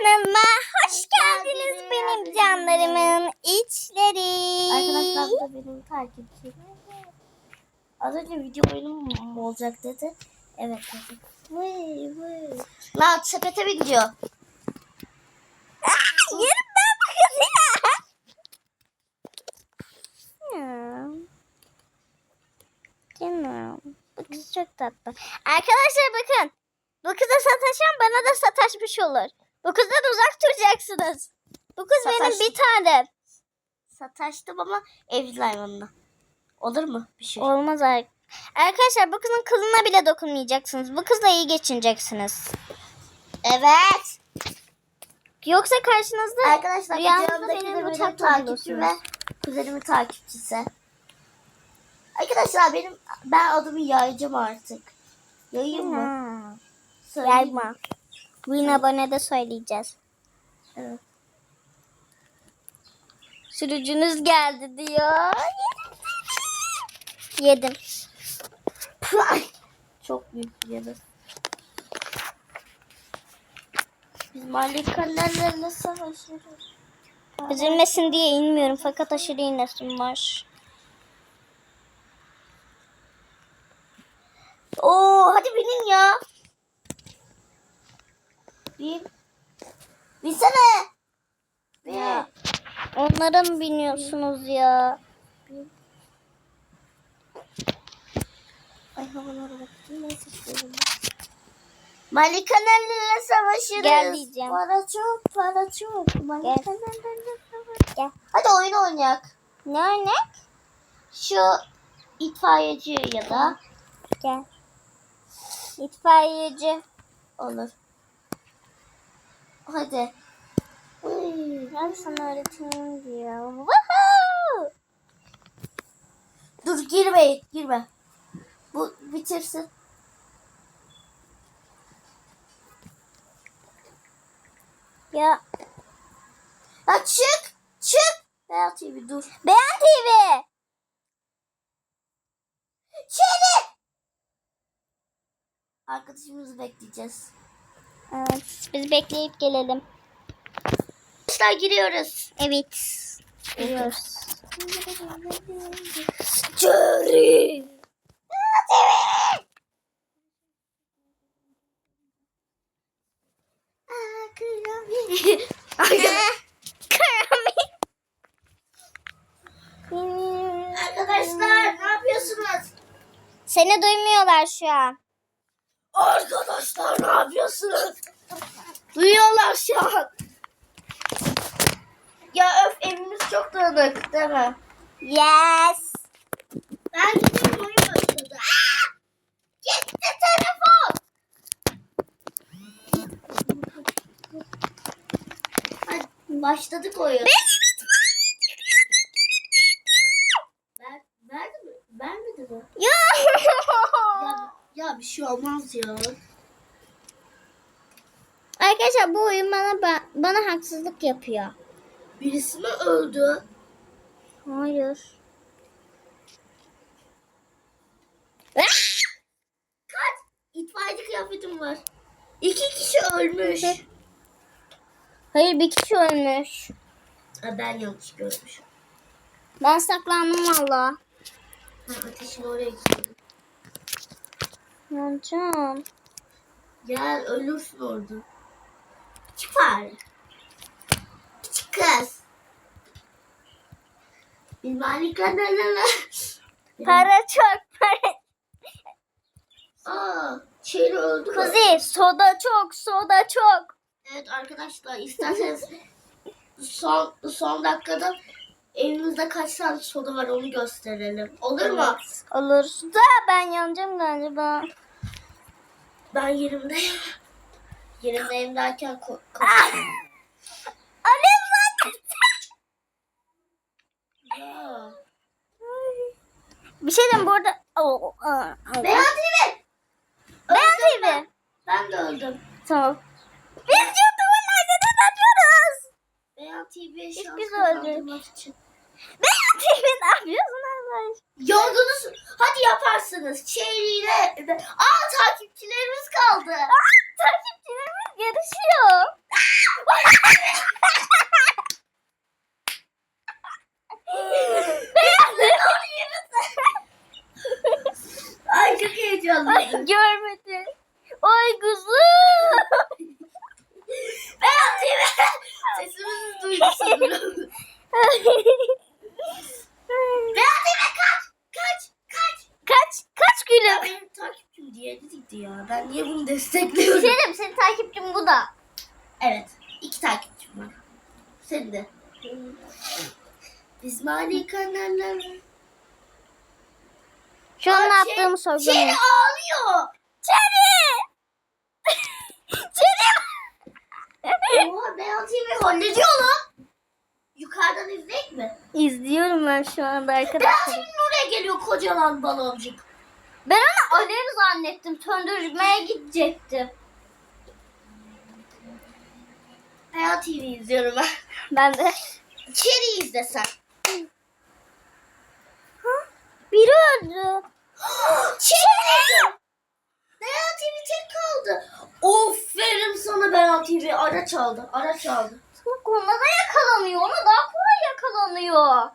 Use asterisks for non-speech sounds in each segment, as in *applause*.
kanalıma hoş geldiniz benim canlarımın içleri. Arkadaşlar bu da benim takipçim. Az önce video oyunum mu olacak dedi. Evet dedi. Vıy. Lan sepete bindiyor. Aa, yerim ben bu kızı. Ya. Canım. Bu kız çok tatlı. Arkadaşlar bakın. Bu kıza sataşan bana da sataşmış olur. Bu kızdan uzak duracaksınız. Bu kız benim bir tanem. Sataştım ama evcil hayvanına. Olur mu bir şey? Olmaz ar- Arkadaşlar bu kızın kılına bile dokunmayacaksınız. Bu kızla iyi geçineceksiniz. Evet. Yoksa karşınızda Arkadaşlar Rüyanızda benim takipçim ve bulursunuz. kuzenimin takipçisi. Arkadaşlar benim ben adımı yayacağım artık. Yayayım mı? Söyleyeyim. Yayma. Win abone de söyleyeceğiz. Evet. Sürücünüz geldi diyor. Yedim. Çok büyük bir yarı. Biz malikanelerle savaşıyoruz. Üzülmesin diye inmiyorum fakat aşırı inesim var. Oo hadi binin ya. Bin. Binsene. Bin. Ya. Onlara mı biniyorsunuz ya? Ay havalara bak. Neyse söyleyeyim. Malikanelerle savaşırız. Gel diyeceğim. Para çok, para çok. Malikanelerle savaşırız. Gel. Hadi oyun oynayak. Ne örnek? Şu itfaiyeci ya da Gel. İtfaiyeci. olur. Hadi. Uy. Ben sana öğreteyim diyor. Woohoo! Dur girme, girme. Bu bitirsin. Ya Ya çık, çık. Beyaz TV dur. Beyan TV. Şerif. Arkadaşımızı bekleyeceğiz. Evet, biz bekleyip gelelim. Arkadaşlar giriyoruz. Evet. Geliyoruz. Jerry. Arkadaşlar ne yapıyorsunuz? Seni duymuyorlar şu an. Yapıyorsunuz? Duyuyorlar şu an. Ya öf evimiz çok dağınık değil mi? Yes. Ben gideyim oyun başladı. Aa! Gitti telefon. Hadi başladık oyun. Ver, verdi mi? Vermedi mi? Ya, ya bir şey olmaz ya. Arkadaşlar bu oyun bana ba- bana haksızlık yapıyor. Birisi mi öldü? Hayır. Kaç? İtfaiyeci kıyafetim var. İki kişi ölmüş. Hayır bir kişi ölmüş. Ha, ben yanlış görmüşüm. Ben saklandım valla. Ateşin oraya gidiyorum. Yanacağım. Gel ölürsün orada. Küçük fare. Küçük kız. Bir malikanelerle. Para çok para. Aa, Çeri öldü. Kuzey soda çok soda çok. Evet arkadaşlar isterseniz son son dakikada evimizde kaç tane soda var onu gösterelim. Olur mu? Olur. Da ben yanacağım galiba. Ben yerimdeyim. Yerimdeyim derken ko- ko- Alev zaten. Bir şey diyeyim burada. Oo, aa, aa. Beyaz TV. Öldüm TV. Ben. de öldüm. Tamam. Biz YouTube'un neden atıyoruz? Beyaz TV'ye şans biz kazandırmak için. Beyan TV ne yapıyorsun arkadaş? Yordunuz. Hadi yaparsınız. Çeyreğine. Aa takipçilerimiz kaldı. Takipçilerimiz yarışıyor. Ay çok Ay heyecanlıyım. görmedi. Ay kuzum. Ben atayım. Sesimizi duydu sanırım. *laughs* yaptığımı Şey sorguluyorum. ağlıyor. Çeri. *laughs* Çeri. Oha Beyan TV hallediyor lan. Yukarıdan izleyek mi? İzliyorum ben şu anda arkadaşlar. TV'nin oraya geliyor kocaman baloncuk. Ben onu alev zannettim. Söndürmeye gidecektim. Beyan TV izliyorum ben. Ben de. İçeri izlesen. Biri öldü. Çek! Beyan TV tek kaldı. Aferin sana Beyan TV. Araç aldı. Araç aldı. Bak ona da yakalanıyor. Ona daha kolay yakalanıyor.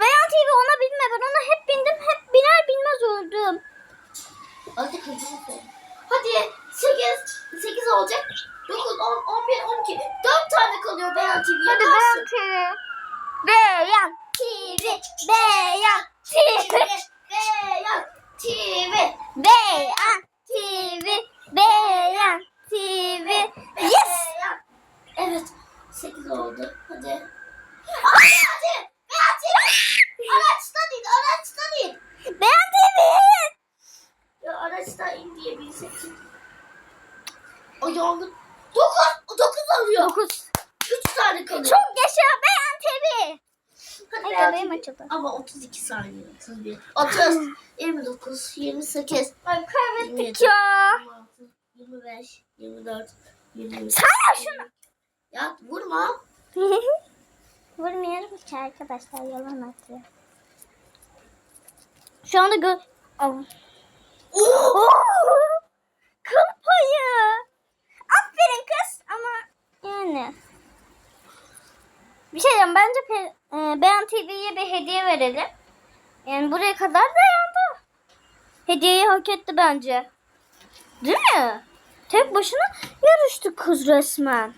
Beyan TV ona binme. Ben ona hep bindim. Hep biner binmez öldüm. Hadi kızım. Hadi 8 8 olacak. 9 10 11 12 4 tane kalıyor Beyan TV. Hadi Beyan TV. Beyan TV. Beyan TV. Beyan TV. Beyan TV. Beyan TV. Yes. Beyan. Evet 8 oldu. Hadi. Ay hadi. Beyan TV. Araçta değil araçta değil. Beyan TV. Ya araçta in diye bilsek. Ay yandım. 9 9 alıyor. 9. 3 tane kalıyor. Çok yaşa Beyan TV. Hadi Ay TV. açıldı. Ama 32 saniye. 31. 30. 29. 28. Ay kaybettik 27, ya. 26, 25. 24. 23. Sen yap şunu. Ya vurma. *laughs* Vurmuyorum ki arkadaşlar yalan atıyor. Şu anda gö... Oo! *laughs* Kıl payı. Aferin kız ama yani. Bir şey diyeyim bence Pe- e, Beyan TV'ye bir hediye verelim. Yani buraya kadar dayandı. Hediyeyi hak etti bence. Değil mi? Tek başına yarıştı kız resmen.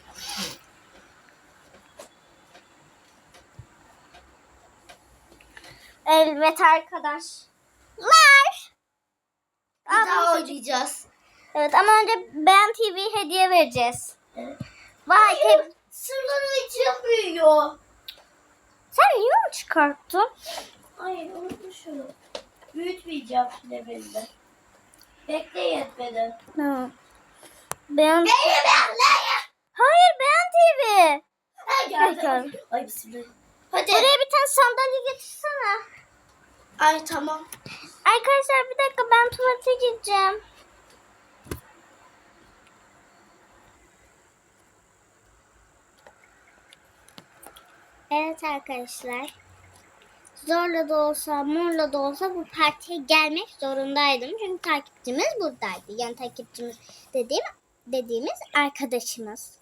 Evet arkadaşlar. Bir daha oynayacağız. Evet ama önce Beyan TV hediye vereceğiz. Evet. Vay Hayır. te- Sırları içim büyüyor. sen niye onu çıkarttın? Hayır unutmuşum. Büyütmeyeceğim levelini. Bekle yetmedi. Tamam. Beyan... Beni bekle. Hayır Beyan TV. Ha geldi. Geldi. Ay bismillah. Hadi. Oraya bir tane sandalye getirsene. Ay tamam. Arkadaşlar bir dakika ben tuvalete gideceğim. Evet arkadaşlar. Zorla da olsa, morla da olsa bu partiye gelmek zorundaydım. Çünkü takipçimiz buradaydı. Yani takipçimiz dediğim dediğimiz arkadaşımız.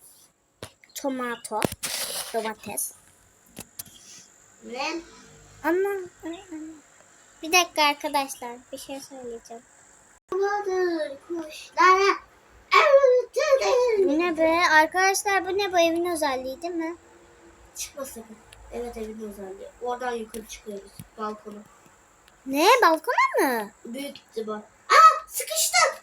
Tomato, domates. Ve Ama bir dakika arkadaşlar bir şey söyleyeceğim. Babadır kuşlara öğütülür. Bu ne be? Arkadaşlar bu ne bu evin özelliği değil mi? Çıkma sakın. Evet evin özelliği. Oradan yukarı çıkıyoruz balkona. Ne? Balkona mı? Büyük ihtimal. Aa sıkıştım.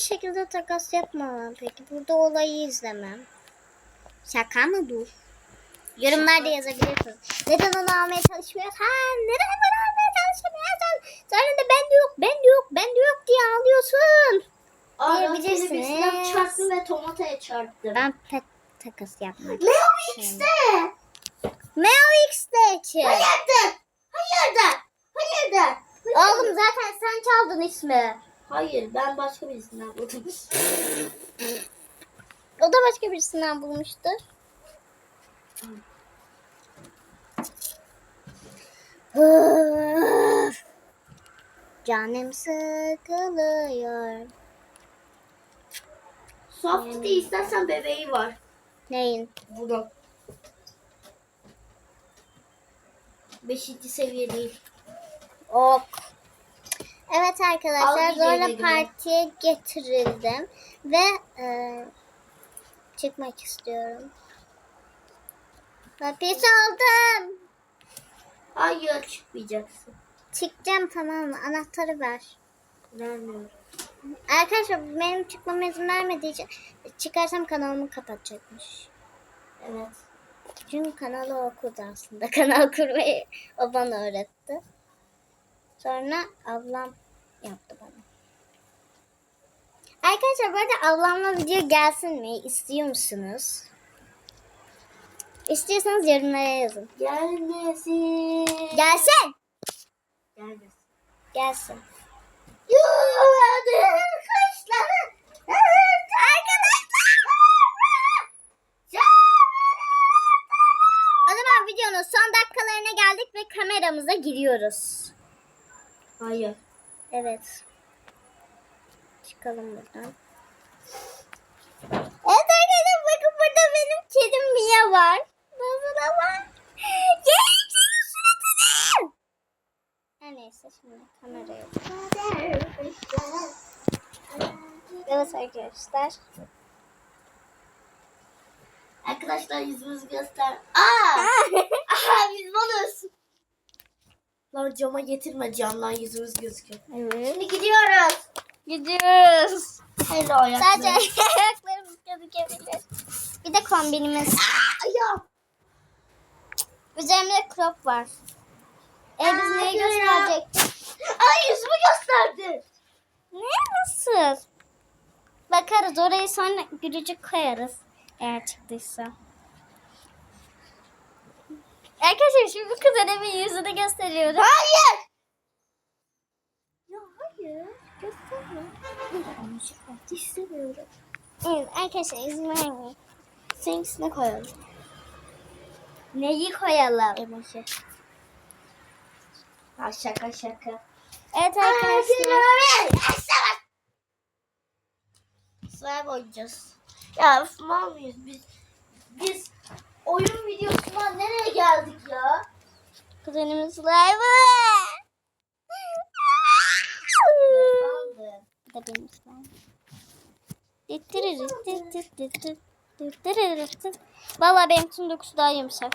Hiçbir şekilde takas yapmamam peki. Burada olayı izlemem. Şaka mı bu? Yorumlarda yazabilirsiniz. Neden onu almaya çalışmıyoruz? Ha, neden bunu almaya çalışmıyorsun? Sonra da ben de yok, ben de yok, ben de yok diye ağlıyorsun. Diyebilirsiniz. seni bir silah çarptım ve tomataya çarptım. Ben pet takas yapmak Leo X'de. Meo X'de için. Hayırdır? Hayırdır? Hayırdır? Oğlum zaten sen çaldın ismi. Hayır ben başka birisinden buldum. O da başka birisinden bulmuştur. Canım sıkılıyor. Soft değil istersen bebeği var. Neyin? Bunu. Beşinci seviye değil. Ok. Evet arkadaşlar zorla partiye getirildim ve e, çıkmak istiyorum. Hapis oldum. Hayır çıkmayacaksın. Çıkacağım tamam mı? Anahtarı ver. Vermiyorum. Arkadaşlar benim çıkmama izin vermediği için çıkarsam kanalımı kapatacakmış. Evet. Çünkü kanalı o kurdu aslında. *laughs* Kanal kurmayı o bana öğretti. Sonra ablam yaptı bana. Arkadaşlar bu arada ablamla video gelsin mi? İstiyor musunuz? İstiyorsanız yorumlara yazın. Gelmesin. Gelsin. Gelmesin. Gelsin. O zaman videonun son dakikalarına geldik ve kameramıza giriyoruz. Hayır. Evet. Çıkalım buradan. Evet arkadaşlar bakın burada benim kedim Mia var. Nasıl ama? Gelin suratını. Her neyse şimdi kameraya. Evet arkadaşlar. Arkadaşlar yüzümüzü göster. Aa! Aha biz balız. Lan cama getirme camdan yüzümüz gözüküyor. Evet. Şimdi gidiyoruz. Gidiyoruz. Hello ayakları. Sadece *laughs* ayaklarımız gözükebilir. Bir de kombinimiz. Ayağım. Üzerimde crop var. E biz Aa, neyi görüyorum. gösterecektik? Ay yüzümü gösterdi. Ne nasıl? Bakarız orayı sonra gülücük koyarız. Eğer çıktıysa. Arkadaşlar şimdi kuzenimin yüzünü gösteriyorum. Hayır. Ya hayır. Gösterme. İstemiyorum. Evet arkadaşlar izin vermeyin. Seninkisine koyalım. Neyi koyalım? Emoji. Ha şaka şaka. Evet arkadaşlar. Slime oynayacağız. Ya mal mıyız biz? Biz oyun videosundan nereye geldik ya? Kuzenimiz live. Kaldı. Bu da benim slime. Valla benim tüm dokusu daha yumuşak.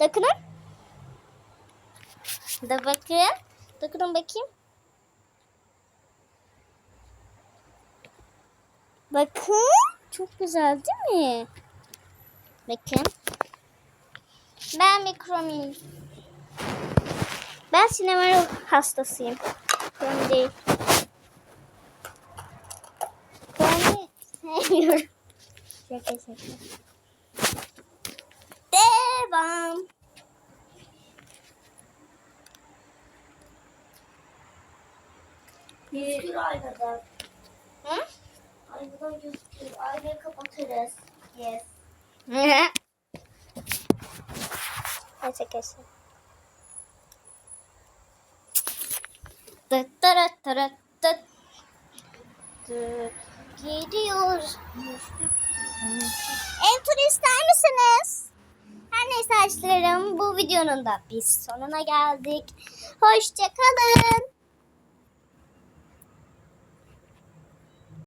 Dokunun. Da bakın. Dokunun bakayım. Bakın. Çok güzel değil mi? Bakın. Ben mikromiyim. Ben sinema hastasıyım. Ben değil. Ben sevmiyorum. Şaka şaka. Devam. Gözükür aynadan. Hı? Aynadan gözükür. Aynayı kapatırız. Yes. Arkadaşlar. Tıt tırıt tırıt tıt. Tıt. Gidiyoruz. İster misiniz? Her neyse arkadaşlarım bu videonun da biz sonuna geldik. Hoşçakalın.